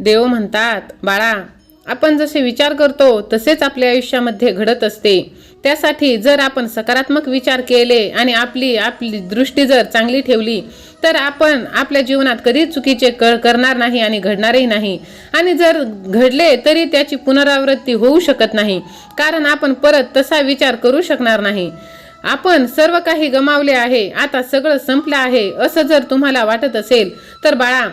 देव म्हणतात बाळा आपण जसे विचार करतो तसेच आपल्या आयुष्यामध्ये घडत असते. त्यासाठी जर आपण सकारात्मक विचार केले आणि आपली आपली दृष्टी जर चांगली ठेवली तर आपण आपल्या जीवनात कधीच चुकीचे कर करणार नाही आणि घडणारही नाही. आणि जर घडले तरी त्याची पुनरावृत्ती होऊ शकत नाही. कारण आपण परत तसा विचार करू शकणार नाही. आपण सर्व काही गमावले आहे. आता सगळं संपलं आहे. असं जर तुम्हाला वाटत असेल तर बाळा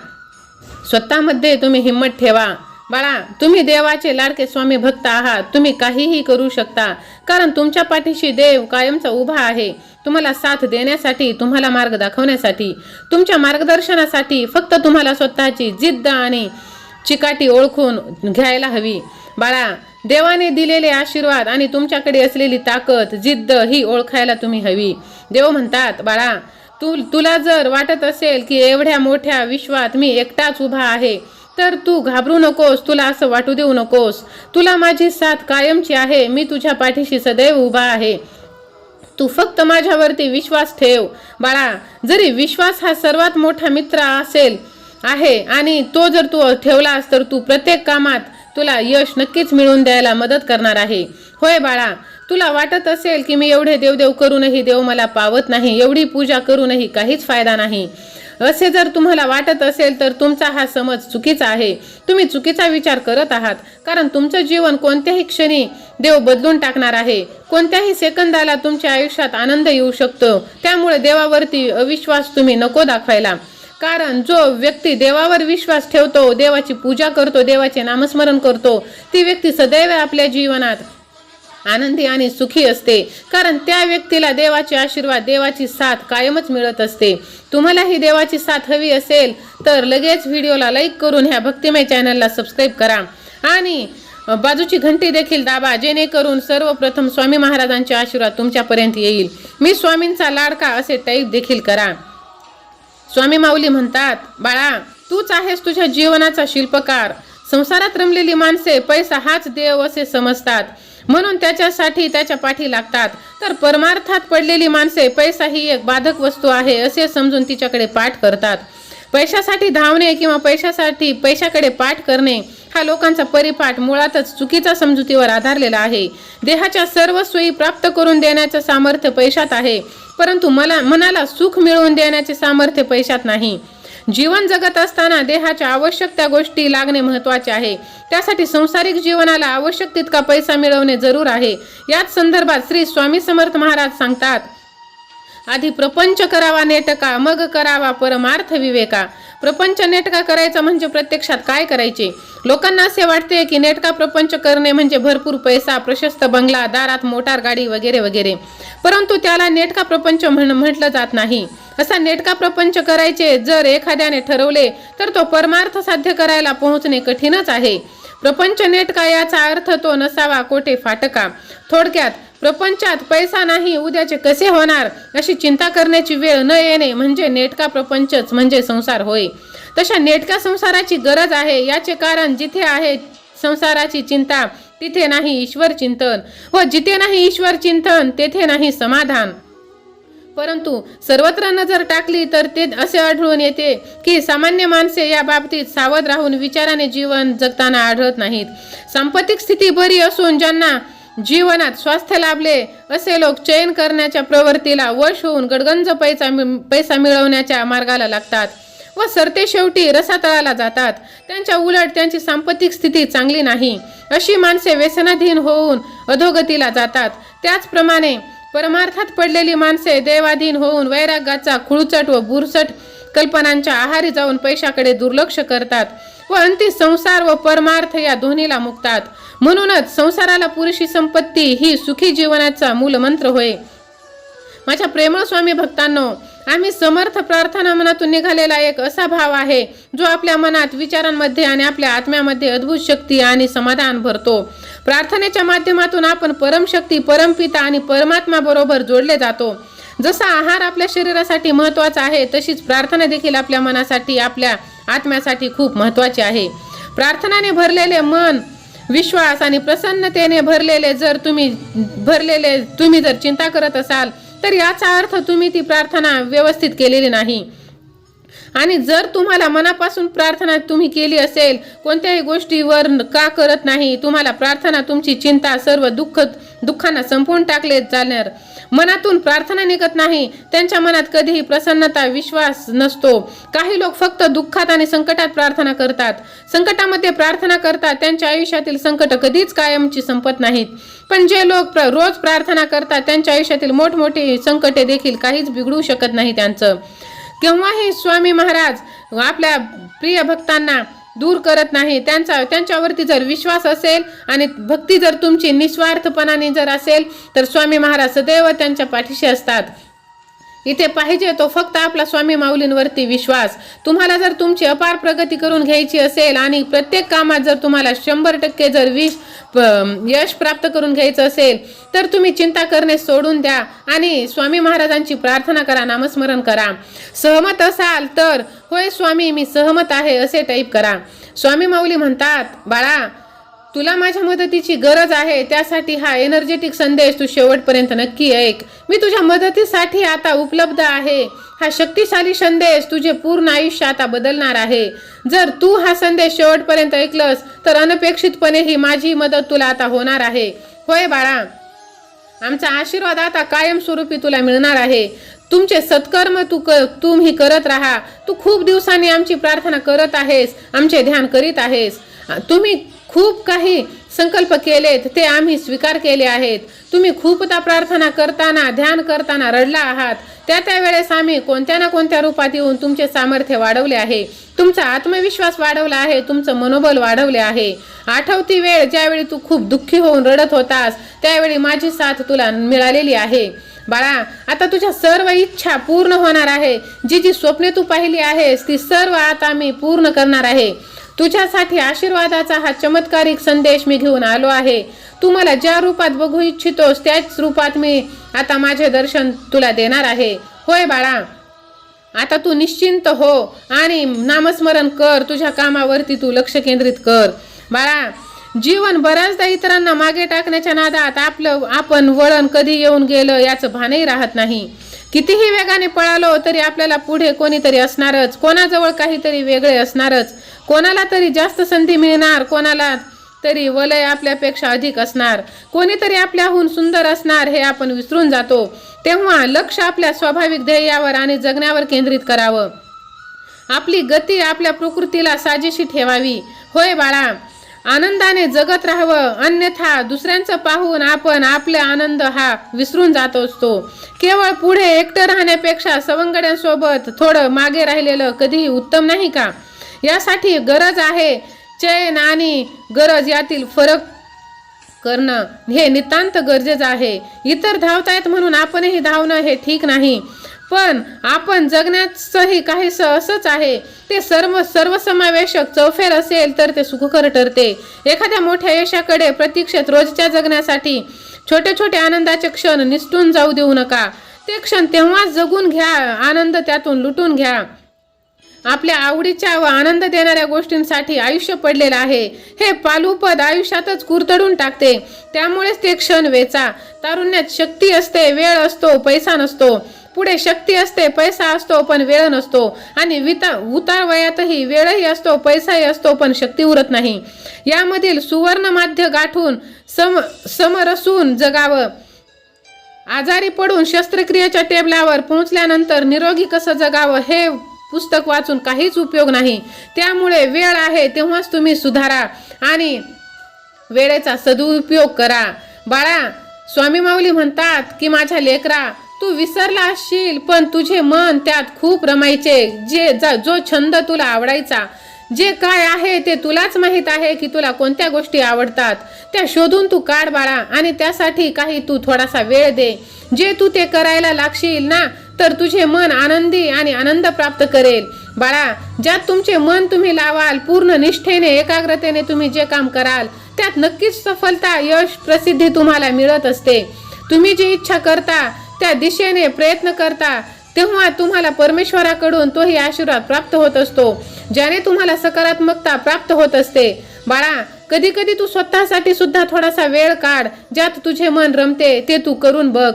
स्वतःमध्ये तुम्ही हिंमत ठेवा. बाळा तुम्ही देवाचे लाडके स्वामी भक्त आहात. तुम्ही काहीही करू शकता. कारण तुमच्या पाठीशी देव कायमचा उभा आहे. तुम्हाला साथ देण्यासाठी तुम्हाला मार्ग दाखवण्यासाठी तुमच्या मार्गदर्शनासाठी फक्त तुम्हाला स्वतःची जिद्द आणि चिकाटी ओळखून घ्यायला हवी. बाळा देवाने दिलेले आशीर्वाद आणि तुमच्याकडे असलेली ताकद जिद्द ही ओळखायला तुम्ही हवी. देव म्हणतात बाळा तू तुला जर वाटत असेल की एवढ्या मोठ्या विश्वात मी एकटाच उभा आहे तर तू घाबरू नकोस तुला असं वाटू देऊ नकोस. तुला माझी साथ कायमची आहे मी तुझ्या पाठीशी सदैव उभा आहे. तू फक्त माझ्यावरती विश्वास ठेव. बाळा जरी विश्वास हा सर्वात मोठा मित्र असेल आहे आणि तो जर तू ठेवलास तर तू प्रत्येक कामात तुला यश नक्कीच मिळवून द्यायला मदत करणार आहे. होय बाळा तुला वाटत असेल की मी एवढे देवदेव करूनही देव मला पावत नाही एवढी पूजा करूनही काहीच फायदा नाही. असे जर तुम्हाला वाटत असेल तर तुमचा हा समज चुकीचा आहे. तुम्ही चुकीचा विचार करत आहात कारण तुमचं जीवन कोणत्याही क्षणी देव बदलून टाकणार आहे. कोणत्याही सेकंदाला तुमच्या आयुष्यात आनंद येऊ शकतो. त्यामुळे देवावरती अविश्वास तुम्ही नको दाखवायला. कारण जो व्यक्ती देवावर विश्वास ठेवतो देवाची पूजा करतो देवाचे नामस्मरण करतो ती व्यक्ती सदैव आपल्या जीवनात आनंदी आणि सुखी असते. कारण त्या व्यक्तीला देवाचे आशीर्वाद देवाची साथ कायमच मिळत असते. तुम्हालाही देवाची साथ हवी असेल तर लगेच व्हिडिओला लाईक करून ह्या भक्तिमय चॅनलला सबस्क्राईब करा. आणि बाजूची घंटी देखील दाबा जेणेकरून सर्वप्रथम स्वामी महाराजांचे आशीर्वाद तुमच्यापर्यंत येईल. मी स्वामींचा लाडका असे टाईप देखील करा. स्वामी माऊली म्हणतात बाळा तूच आहेस तुझ्या जीवनाचा शिल्पकार. संसारात रमलेली माणसे पैसा हाच देव असे समजतात. म्हणून त्याच्यासाठी त्याच्या पाठी लागतात. तर परमार्थात पडलेली माणसे पैसा ही एक बाधक वस्तू आहे असे समजून तिच्याकडे पाठ करतात. पैशासाठी धावणे किंवा पैशासाठी पैशाकडे पाठ करणे हा लोकांचा परिपाठ मुळातच चुकीचा समजुतीवर आधारलेला आहे. देहाच्या सर्व सोयी प्राप्त करून देण्याचं सामर्थ्य पैशात आहे. परंतु मला मनाला सुख मिळवून देण्याचे सामर्थ्य पैशात नाही. जीवन जगत असताना देहाच्या आवश्यक त्या गोष्टी लागणे महत्त्वाचे आहे. त्यासाठी संसारिक जीवनाला आवश्यक तितका पैसा मिळवणे जरूर आहे. याच संदर्भात श्री स्वामी समर्थ महाराज सांगतात आधी प्रपंच करावा नेटका मग करावा परमार्थ विवेका. प्रपंच नेटका करायचा म्हणजे प्रत्यक्षात काय करायचे? लोकांना असे वाटते की नेटका प्रपंच करणे म्हणजे भरपूर पैसा प्रशस्त बंगला दारात मोटार गाडी वगैरे वगैरे. परंतु त्याला नेटका प्रपंच म्हण म्हटलं जात नाही. असा नेटका प्रपंच करायचे जर एखाद्याने ठरवले तर तो परमार्थ साध्य करायला पोहोचणे कठीणच आहे. प्रपंच नेटका याचा अर्थ तो नसावा कोठे फाटका. थोडक्यात प्रपंचात पैसा नाही उद्याचे कसे होणार? अशी चिंता करण्याची वेळ न येणे म्हणजे नेटका प्रपंचच म्हणजे संसार होय. तशा नेटका संसाराची गरज आहे याचे कारण जिथे आहे संसाराची चिंता तिथे नाही ईश्वर चिंतन. व जिथे नाही ईश्वर चिंतन तेथे नाही समाधान. परंतु सर्वत्र नजर टाकली तर ते असे आढळून येते की सामान्य माणसे या बाबतीत सावध राहून विचाराने जीवन जगताना आढळत नाहीत. सांपत्तिक स्थिती बरी असून ज्यांना जीवनात स्वास्थ्य लाभले असे लोक चयन करण्याच्या प्रवृत्तीला वश होऊन गडगंज पैसा मि- पैसा मिळवण्याच्या मार्गाला लागतात व सरते शेवटी रसातळाला जातात. त्यांच्या उलट त्यांची सांपत्तिक स्थिती चांगली नाही. अशी माणसे व्यसनाधीन होऊन अधोगतीला जातात. त्याचप्रमाणे परमार्थात पडलेली माणसे देवाधीन होऊन वैराग्याचा खुळचट व बुरसट कल्पनांच्या आहारी जाऊन पैशाकडे दुर्लक्ष करतात व अंती संसार व परमार्थ या दोन्हीला मुक्तात. म्हणूनच संसाराला पुरुषी संपत्ती ही सुखी जीवनाचा मूलमंत्र होय. माझ्या प्रेमळ स्वामी भक्तांनो आम्ही समर्थ प्रार्थना मनातून निघालेला एक असा भाव आहे जो आपल्या मनात विचारांमध्ये आणि आपल्या आत्म्यामध्ये अद्भुत शक्ती आणि समाधान भरतो. प्रार्थनेच्या माध्यमातून आपण परमशक्ती परमपिता आणि परमात्मा बरोबर जोडले जातो. जसा आहार आपल्या शरीरासाठी महत्त्वाचा आहे तशीच प्रार्थना देखील आपल्या मनासाठी आपल्या आत्म्यासाठी खूप महत्वाची आहे. प्रार्थनाने भरलेले मन विश्वास आणि प्रसन्नतेने भरलेले जर तुम्ही भरलेले तुम्ही जर चिंता करत असाल तर याचा अर्थ तुम्ही ती प्रार्थना व्यवस्थित केलेली नाही. आणि जर तुम्हाला मनापासून प्रार्थना तुम्ही केली असेल कोणत्याही गोष्टीवर का करत नाही तुम्हाला प्रार्थना तुमची चिंता सर्व दुःख दुःखांना संपवून टाकले जाणार. मनातून प्रार्थना निघत नाही. त्यांच्या मनात कधीही प्रसन्नता विश्वास नसतो. काही लोक फक्त दुःखात आणि संकटात प्रार्थना करतात. संकटामध्ये प्रार्थना करतात त्यांच्या आयुष्यातील संकट कधीच कायमची संपत नाहीत. पण जे लोक प्र- रोज प्रार्थना करतात त्यांच्या आयुष्यातील मोठमोठी संकटे देखील काहीच बिघडू शकत नाही त्यांचं. केव्हाही स्वामी महाराज आपल्या प्रिय भक्तांना दूर करत नाही. त्यांचा त्यांच्यावरती जर विश्वास असेल आणि भक्ती जर तुमची निस्वार्थपणाने जर असेल तर स्वामी महाराज सदैव त्यांच्या पाठीशी असतात. इथे पाहिजे तो फक्त आपला स्वामी माऊलींवरती विश्वास. तुम्हाला जर तुमची अपार प्रगती करून घ्यायची असेल आणि प्रत्येक कामात जर तुम्हाला शंभर टक्के जर विश प- यश प्राप्त करून घ्यायचं असेल तर तुम्ही चिंता करणे सोडून द्या आणि स्वामी महाराजांची प्रार्थना करा नामस्मरण करा. सहमत असाल तर होय स्वामी मी सहमत आहे असे टाईप करा. स्वामी माऊली म्हणतात बाळा तुला माझ्या मदतीची गरज आहे त्यासाठी हा एनर्जेटिक संदेश तू शेवटपर्यंत नक्की ऐक. मी तुझ्या मदतीसाठी आता उपलब्ध आहे. हा शक्तिशाली संदेश तुझे पूर्ण आयुष्य आता बदलणार आहे. जर तू हा संदेश शेवटपर्यंत ऐकलंस तर अनपेक्षितपणे ही माझी मदत तुला आता होणार आहे. होय बाळा. आमचा आशीर्वाद आता कायमस्वरूपी तुला मिळणार आहे. तुमचे सत्कर्म तू क तुम्ही करत राहा. तू खूप दिवसांनी आमची प्रार्थना करत आहेस आमचे ध्यान करीत आहेस. तुम्ही खूप काही संकल्प केलेत ते आम्ही स्वीकार केले आहेत. तुम्ही खूपदा प्रार्थना करताना ध्यान करताना रडला आहात. त्या त्यावेळेस आम्ही कोणत्या ना कोणत्या रूपात येऊन तुमचे सामर्थ्य वाढवले आहे. तुमचा आत्मविश्वास वाढवला आहे तुमचं मनोबल वाढवले आहे. आठवती वेळ ज्यावेळी तू खूप दुःखी होऊन रडत होतास त्यावेळी माझी साथ तुला मिळालेली आहे. बाळा आता तुझ्या सर्व इच्छा पूर्ण होणार आहे. जी जी स्वप्ने तू पाहिली आहेस ती सर्व आता मी पूर्ण करणार आहे. तुझ्यासाठी आशीर्वादाचा हा चमत्कारिक संदेश मी घेऊन आलो आहे. तू मला ज्या रूपात बघू इच्छितोस त्याच रूपात मी आता माझे दर्शन तुला देणार आहे. होय बाळा. आता तू निश्चिंत हो आणि नामस्मरण कर. तुझ्या कामावरती तू लक्ष केंद्रित कर. बाळा जीवन बऱ्याचदा इतरांना मागे टाकण्याच्या नादात आपलं आपण वळण कधी येऊन गेलं याचं भानही राहत नाही. कितीही वेगाने पळालो तरी आपल्याला पुढे कोणीतरी असणारच कोणाजवळ काहीतरी वेगळे असणारच. कोणाला तरी जास्त संधी मिळणार कोणाला तरी वलय आपल्यापेक्षा अधिक असणार. कोणीतरी आपल्याहून सुंदर असणार हे आपण विसरून जातो. तेव्हा लक्ष आपल्या स्वाभाविक ध्येयावर आणि जगण्यावर केंद्रित करावं. आपली गती आपल्या प्रकृतीला साजेशी ठेवावी. होय बाळा आनंदाने जगत राहावं अन्यथा दुसऱ्यांचं पाहून आपण आपला आनंद हा विसरून जात असतो. केवळ पुढे एकटं राहण्यापेक्षा सवंगड्यांसोबत थोडं मागे राहिलेलं कधीही उत्तम नाही का? यासाठी गरज आहे चैन आणि गरज यातील फरक करणं हे नितांत गरजेचं आहे. इतर धावतायत म्हणून आपणही धावणं हे ठीक नाही. पण आपण जगण्याचंही काहीस असंच आहे. ते सर्व सर्वसमावेशक चौफेर असेल तर ते सुखकर ठरते. एखाद्या मोठ्या यशाकडे प्रतीक्षेत रोजच्या जगण्यासाठी छोटे छोटे आनंदाचे क्षण निसटून जाऊ देऊ नका. ते क्षण तेव्हाच जगून घ्या आनंद त्यातून लुटून घ्या. आपल्या आवडीच्या व आनंद देणाऱ्या गोष्टींसाठी आयुष्य पडलेलं आहे. हे पालूपद आयुष्यातच कुरतडून टाकते. त्यामुळेच ते क्षण वेचा. तारुण्यात शक्ती असते वेळ असतो पैसा नसतो. पुढे शक्ती असते पैसा असतो पण वेळ नसतो. आणि विता उतार वयातही वेळही असतो पैसाही असतो पण शक्ती उरत नाही. यामधील सुवर्ण माध्य गाठून सम समरसून जगावं. आजारी पडून शस्त्रक्रियेच्या टेबलावर पोहोचल्यानंतर निरोगी कसं जगावं हे पुस्तक वाचून काहीच उपयोग नाही. त्यामुळे वेळ आहे तेव्हाच तुम्ही सुधारा आणि वेळेचा सदुपयोग करा. बाळा स्वामी माऊली म्हणतात की माझ्या लेकरा तू विसरला असशील पण तुझे मन त्यात खूप रमायचे. जे जा- जो छंद तुला आवडायचा जे काय आहे ते तुलाच माहीत आहे की तुला कोणत्या गोष्टी आवडतात. त्या शोधून तू काढ बाळा आणि त्यासाठी काही तू थोडासा वेळ दे. जे तू ते करायला लागशील ना तर तुझे मन आनंदी आणि आनंद प्राप्त करेल. बाळा ज्यात तुमचे मन तुम्ही लावाल पूर्ण निष्ठेने एकाग्रतेने तुम्ही जे काम कराल त्यात नक्कीच सफलता यश प्रसिद्धी तुम्हाला मिळत असते. तुम्ही जी इच्छा करता त्या दिशेने प्रयत्न करता तेव्हा तुम्हाला परमेश्वराकडून तोही आशीर्वाद प्राप्त होत असतो ज्याने तुम्हाला सकारात्मकता प्राप्त होत असते. बाळा कधी कधी तू स्वतःसाठी सुद्धा थोडासा वेळ काढ ज्यात तुझे मन रमते ते तू करून बघ.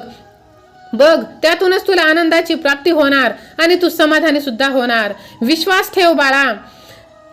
बघ त्यातूनच तुला आनंदाची प्राप्ती होणार आणि तू समाधानी सुद्धा होणार. विश्वास ठेव बाळा.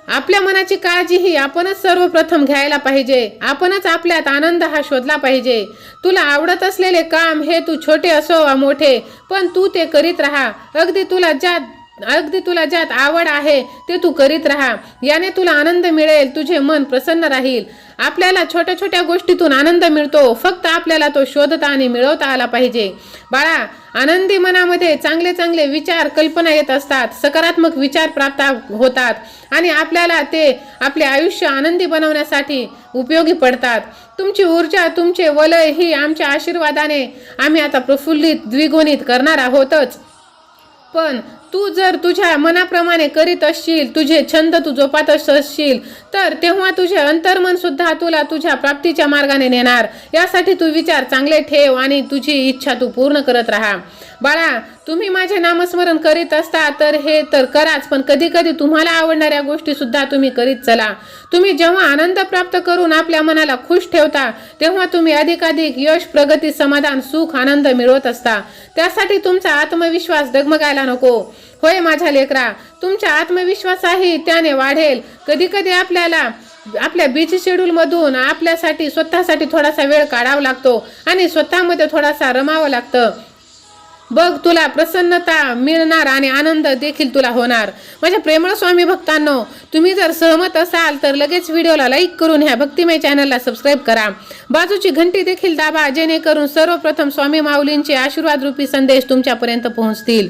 आपल्या मनाची काळजी ही आपणच सर्वप्रथम घ्यायला पाहिजे. आपणच आपल्यात आनंद हा शोधला पाहिजे. तुला आवडत असलेले काम हे तू छोटे असो वा मोठे पण तू ते करीत राहा. अगदी तुला ज्यात अगदी तुला ज्यात आवड आहे ते तू करीत राहा. याने तुला आनंद मिळेल तुझे मन प्रसन्न राहील. आपल्याला छोट्या छोट्या गोष्टीतून आनंद मिळतो. फक्त आपल्याला तो शोधता आणि मिळवता आला पाहिजे. बाळा आनंदी मनामध्ये चांगले चांगले विचार कल्पना येत असतात सकारात्मक विचार प्राप्त होतात आणि आपल्याला ते आपले आयुष्य आनंदी बनवण्यासाठी उपयोगी पडतात. तुमची ऊर्जा तुमचे वलय ही आमच्या आशीर्वादाने आम्ही आता प्रफुल्लित द्विगुणित करणार आहोतच. पण तू जर तुझ्या मनाप्रमाणे करीत असशील तुझे छंद तू जोपात असशील तर तेव्हा तुझे अंतर्मन सुद्धा तुला तुझ्या प्राप्तीच्या मार्गाने नेणार. यासाठी तू विचार चांगले ठेव आणि तुझी इच्छा तू पूर्ण करत राहा. बाळा तुम्ही माझे नामस्मरण करीत असता तर हे तर कराच पण कधी कधी तुम्हाला आवडणाऱ्या गोष्टी सुद्धा तुम्ही करीत चला. तुम्ही जेव्हा आनंद प्राप्त करून आपल्या मनाला खुश ठेवता तेव्हा तुम्ही अधिकाधिक यश प्रगती समाधान सुख आनंद मिळवत असता. त्यासाठी तुमचा आत्मविश्वास डगमगायला नको. होय माझ्या लेकरा तुमचा आत्मविश्वासही त्याने वाढेल. कधी कधी आपल्याला आपल्या बिझी शेड्यूलमधून आपल्यासाठी स्वतःसाठी थोडासा वेळ काढावा लागतो आणि स्वतःमध्ये थोडासा रमावं लागतं. बघ तुला प्रसन्नता मिळणार आणि आनंद देखील तुला होणार. माझ्या प्रेमळ स्वामी भक्तांनो तुम्ही जर सहमत असाल तर लगेच व्हिडिओला लाईक करून ह्या भक्तिमय चॅनलला सबस्क्राईब करा. बाजूची घंटी देखील दाबा जेणेकरून सर्वप्रथम स्वामी माऊलींचे आशीर्वाद रूपी संदेश तुमच्यापर्यंत पोहोचतील.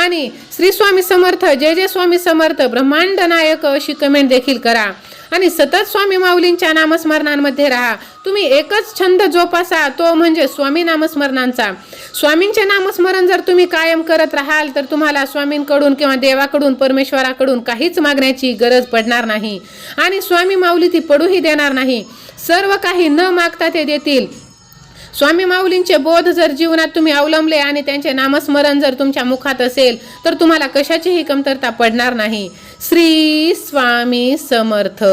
आणि श्री स्वामी समर्थ जय जय स्वामी समर्थ ब्रह्मांड नायक अशी कमेंट देखील करा. आणि सतत स्वामी माऊलींच्या नामस्मरणांमध्ये राहा. तुम्ही एकच छंद जोपासा तो म्हणजे स्वामी नामस्मरणांचा. स्वामींचे नामस्मरण जर तुम्ही कायम करत राहाल तर तुम्हाला स्वामींकडून किंवा देवाकडून परमेश्वराकडून काहीच मागण्याची गरज पडणार नाही. आणि स्वामी माऊली ती पडूही देणार नाही. सर्व काही न मागता ते देतील. स्वामी माऊलींचे बोध जर जीवनात तुम्ही अवलंबले आणि त्यांचे नामस्मरण जर तुमच्या मुखात असेल तर तुम्हाला कशाचीही कमतरता पडणार नाही. श्री स्वामी समर्थ.